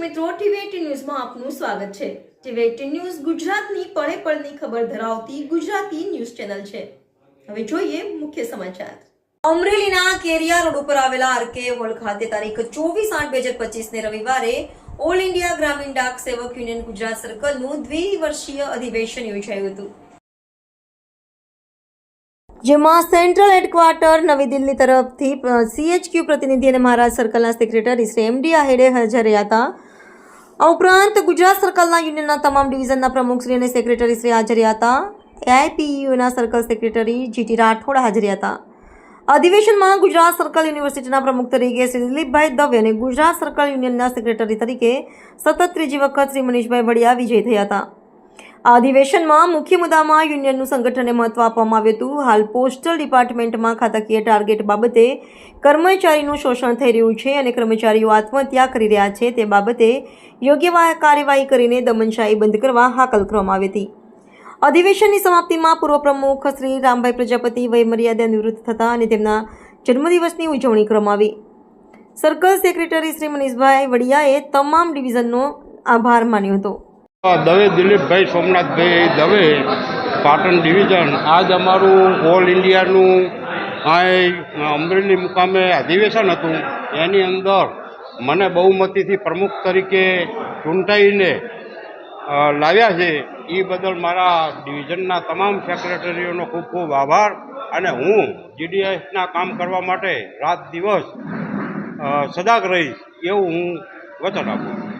મિત્રો, ટીવી ન્યૂઝમાં આપનું સ્વાગત છે. ટીવી ન્યૂઝ ગુજરાતની પળે પળની ખબર ધરાવતી ગુજરાતી ન્યૂઝ ચેનલ છે. હવે જોઈએ મુખ્ય સમાચાર. અમરેલીના કેરિયા રોડ ઉપર આવેલા આરકે હોલ ખાતે તારીખ ચોવીસ આઠ બે હજાર પચીસને રવિવારે ઓલ ઇન્ડિયા ગ્રામીણ ડાક સેવક યુનિયન ગુજરાત સર્કલનું દ્વિવર્ષીય અધિવેશન યોજાયું હતું. જેમાં સેન્ટ્રલ હેડક્વાર્ટર નવી દિલ્હી તરફથી સીએચક્યુ પ્રતિનિધિ અને મહારાજ સર્કલના સેક્રેટરી શ્રી એમડી આહેડે હાજર રહ્યા હતા. આ ઉપરાંત ગુજરાત સર્કલના યુનિયનના તમામ ડિવિઝનના પ્રમુખશ્રી અને સેક્રેટરી શ્રી હાજર હતા. એઆઈપીયુના સર્કલ સેક્રેટરી જીટી રાઠોડ હાજર હતા. અધિવેશનમાં ગુજરાત સર્કલ યુનિવર્સિટીના પ્રમુખ તરીકે શ્રી દિલીપભાઈ દવે અને ગુજરાત સર્કલ યુનિયનના સેક્રેટરી તરીકે સતત ત્રીજી વખત શ્રી મનીષભાઈ વડિયા વિજય થયા હતા. આ અધિવેશનમાં મુખ્ય મુદ્દામાં યુનિયનનું સંગઠનને મહત્વ આપવામાં આવ્યું હતું. હાલ પોસ્ટલ ડિપાર્ટમેન્ટમાં ખાતાકીય ટાર્ગેટ બાબતે કર્મચારીનું શોષણ થઈ રહ્યું છે અને કર્મચારીઓ આત્મહત્યા કરી રહ્યા છે. તે બાબતે યોગ્ય કાર્યવાહી કરીને દમનશાહી બંધ કરવા હાકલ કરવામાં આવી હતી. અધિવેશનની સમાપ્તિમાં પૂર્વ પ્રમુખ શ્રી રામભાઈ પ્રજાપતિ વયમર્યાદા નિવૃત્ત થતા અને તેમના જન્મદિવસની ઉજવણી કરવામાં આવી. સર્કલ સેક્રેટરી શ્રી મનીષભાઈ વડિયાએ તમામ ડિવિઝનનો આભાર માન્યો હતો. દવે દિલીપભાઈ સોમનાથભાઈ દવે પાટણ ડિવિઝન. આજ અમારું ઓલ ઇન્ડિયાનું આ અમરેલી મુકામે અધિવેશન હતું. એની અંદર મને બહુમતીથી પ્રમુખ તરીકે ચૂંટાઈને લાવ્યા છે. એ બદલ મારા ડિવિઝનના તમામ સેક્રેટરીઓનો ખૂબ ખૂબ આભાર અને હું જીડીએસના કામ કરવા માટે રાત દિવસ સજાગ રહીશ એવું હું વચન આપું